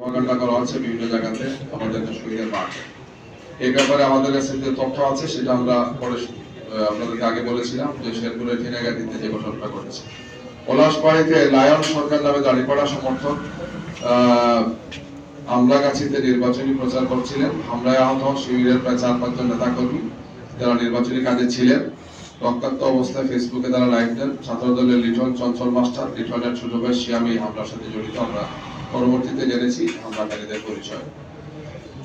Propaganda করা হচ্ছে বিভিন্ন জায়গাতে, আমাদের ব্যাপারে আমাদের কাছে যে তথ্য আছে, সেটা আমরা পরে আপনাদেরকে আগে বলেছিলাম যে টিনাগাতিতে যে ঘটনাটা ঘটেছে। পলাশবাড়িতে লায়ন সরকার নামে দাঁড়িপাড়া সমর্থক আমলাগাছিতে নির্বাচনী প্রচার করছিলেন। হামলায় আহত শিবিরের প্রায় চার পাঁচজন নেতা কর্মী যারা নির্বাচনী কাজে ছিলেন, রক্তাক্ত অবস্থায় ফেসবুকে তারা লাইভ দেন। ছাত্র দলের লিটন চঞ্চল মাস্টার, লিটনের ভাই শিয়ামি হামলার সাথে জড়িত। আমরা পরবর্তীতে জেনেছি হামলাকারীদের পরিচয়।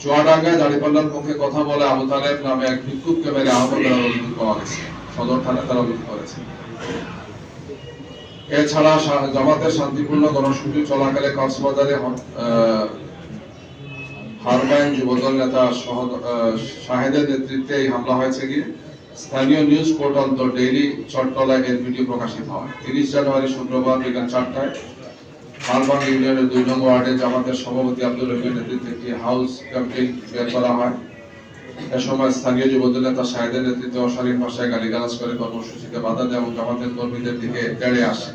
চুয়াডাঙ্গায় দাঁড়িপাল্লার পক্ষে কথা বলে আবু তালেব নামে এক বিক্ষুব্ধকে মেরে আহত অভিযোগ পাওয়া গেছে। সদর থানায় তারা অভিযোগ করেছে। এছাড়া জামাতের শান্তিপূর্ণ গণশুটি চলাকালে কক্সবাজারে হারবাইন যুবদল নেতা শাহেদের নেতৃত্বে এই হামলা হয়েছে গিয়ে স্থানীয় নিউজ পোর্টাল দ্য ডেইলি চট্টলায় এর ভিডিও প্রকাশিত হয়। তিরিশ জানুয়ারি শুক্রবার বিকাল চারটায় হারবাং ইউনিয়নের দুই নং ওয়ার্ডে জামাতের সভাপতি আব্দুল রহিমের নেতৃত্বে একটি হাউস ক্যাম্পেইন বের করা হয়। এ সময় স্থানীয় যুবদল নেতা শাহেদের নেতৃত্বে অশালীন ভাষায় গালিগালাজ করে কর্মসূচিতে বাধা দেয় এবং জামাতের কর্মীদের দিকে তেড়ে আসে।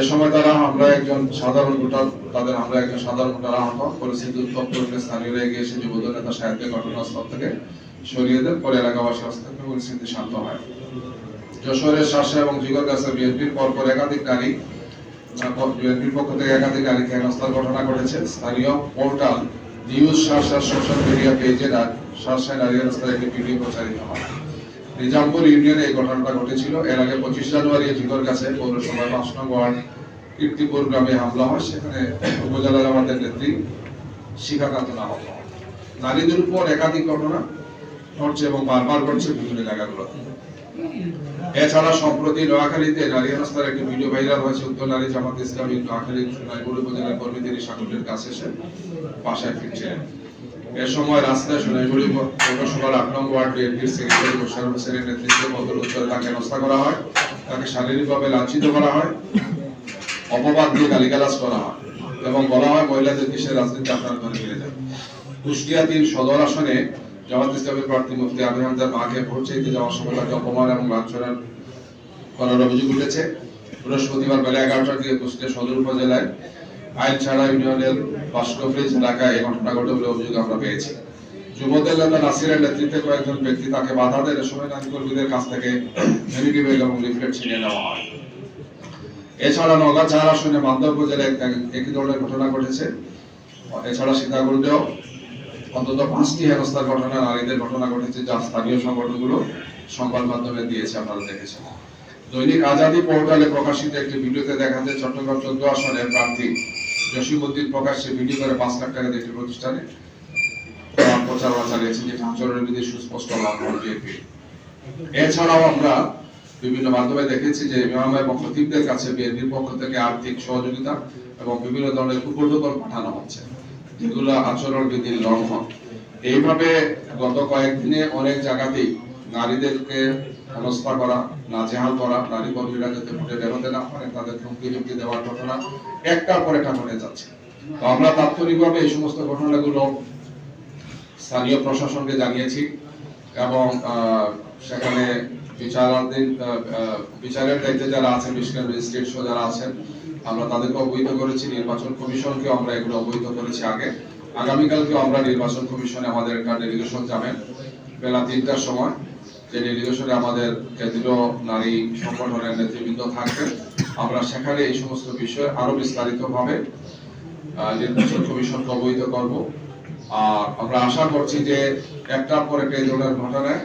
এ সময় তারা হামলা একজন সাধারণ ভোটার তাদের আমরা একজন সাধারণ ভোটার আহত পরিস্থিতি উত্তপ্ত হলে স্থানীয়রা এগিয়ে এসে যুবদল নেতা সাহেবকে ঘটনাস্থল থেকে সরিয়ে দেন। পরে এলাকাবাসী হস্তক্ষেপে পরিস্থিতি শান্ত হয়। যশোরের শাসা এবং জিগরগাছা বিএনপির পরপর একাধিক নারী পঁচিশ জানুয়ারি জিগর কাছে পৌরসভার পাঁচ ওয়ার্ড কীর্তিপুর গ্রামে হামলা হয়। সেখানে উপজেলা জামাতের নেত্রী শিখা খাতুন নারীদের উপর একাধিক ঘটনা ঘটছে এবং বারবার ঘটছে বিভিন্ন জায়গাগুলোতে। এছাড়া সম্প্রতি নোয়াখালীতে নারী হেনস্থার একটি ভিডিও ভাইরাল হয়েছে। উত্তর নারী জামাত ইসলামী নোয়াখালী সোনাইপুর উপজেলার কর্মীদের সাগরের কাছে এসে বাসায় ফিরছিলেন এ সময় রাস্তায় সোনাইপুরি পৌরসভার আট নং ওয়ার্ড বিএনপির সেক্রেটারি মোশারফ হোসেনের নেতৃত্বে বদল উত্তরে তাকে হেনস্থা করা হয়, তাকে শারীরিকভাবে লাঞ্ছিত করা হয়, অপবাদ দিয়ে গালিগালাজ করা হয় এবং বলা হয় মহিলাদের দেশের রাজনীতি আপনার ঘরে ফিরে যান কুষ্টিয়া তিন সদর আসনে জামাত ইসলামের প্রার্থী মুফতি মাকে যাওয়ার সময় তাকে অপমান এবং লাঞ্ছনার করার অভিযোগ উঠেছে। বৃহস্পতিবার বেলা এগারোটার দিকে কুষ্টিয়া সদর উপজেলায় আইন ছাড়া ইউনিয়নের এলাকায় এই ঘটনা ঘটে বলে অভিযোগ আমরা পেয়েছি। নাসিরের নেতৃত্বে কয়েকজন ব্যক্তি তাকে বাধা এ সময় নারী কাছ থেকে এবং লিফলেট ছিনিয়ে নেওয়া হয়। এছাড়া নগা চার আসনে মালদা উপজেলায় একই ধরনের ঘটনা ঘটেছে। এছাড়া সীতাকুণ্ডেও অন্তত পাঁচটি হেনস্থার ঘটনা, নারীদের ঘটনা ঘটেছে যা স্থানীয় সংগঠনগুলো সংবাদ মাধ্যমে দিয়েছে, আপনারা দেখেছেন। দৈনিক আজাদি পোর্টালে প্রকাশিত একটি ভিডিওতে দেখা যায়, চট্টগ্রাম চোদ্দ আসনের প্রার্থী জসিমউদ্দিন প্রকাশ্যে ভিডিও করে পাঁচ লাখ টাকা দিয়ে প্রতিষ্ঠানে প্রচারণা চালিয়েছেন, যেটা আচরণের বিধি সুস্পষ্ট লঙ্ঘন বিএনপি। এছাড়াও আমরা বিভিন্ন মাধ্যমে দেখেছি যে ইমাম এবং খতিবদের কাছে বিএনপির পক্ষ থেকে আর্থিক সহযোগিতা এবং বিভিন্ন ধরনের উপটোকন পাঠানো হচ্ছে। যেগুলো আচরণ বিধির লঙ্ঘন। এইভাবে গত কয়েকদিনে অনেক জায়গাতেই নারীদেরকে হেনস্থা করা, নাজেহাল করা নারী কর্মীরা যাতে ভোটে বেরোতে না পারে, তাদের হুমকি হুমকি দেওয়ার ঘটনা একটার পর একটা ঘটে যাচ্ছে। তো আমরা তাৎক্ষণিকভাবে এই সমস্ত ঘটনাগুলো স্থানীয় প্রশাসনকে জানিয়েছি এবং সেখানে বিচারাধীন বিচারের দায়িত্বে যারা আছেন যারা আছেন, আমরা তাদেরকে অবহিত করেছি। নির্বাচন কমিশনকে আমরা এগুলো অবহিত করেছি আগে। আগামীকালকে আমরা নির্বাচন কমিশনে আমাদের একটা ডেলিগেশন যাবেন। বেলা তিনটার সময়। যে ডেলিগেশনে আমাদের কেন্দ্রীয় নারী সংগঠনের নেতৃবৃন্দ থাকবেন। আমরা সেখানে এই সমস্ত বিষয়ে আরও বিস্তারিতভাবে নির্বাচন কমিশনকে অবহিত করব। আর আমরা আশা করছি যে একটার পর একটা এই ধরনের ঘটনায়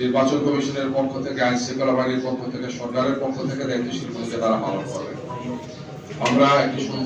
নির্বাচন কমিশনের পক্ষ থেকে আইন শৃঙ্খলা বাহিনীর পক্ষ থেকে, সরকারের পক্ষ থেকে দায়িত্বশীল ভূমিকা তারা পালন করবে। আমরা একটি সুন্দর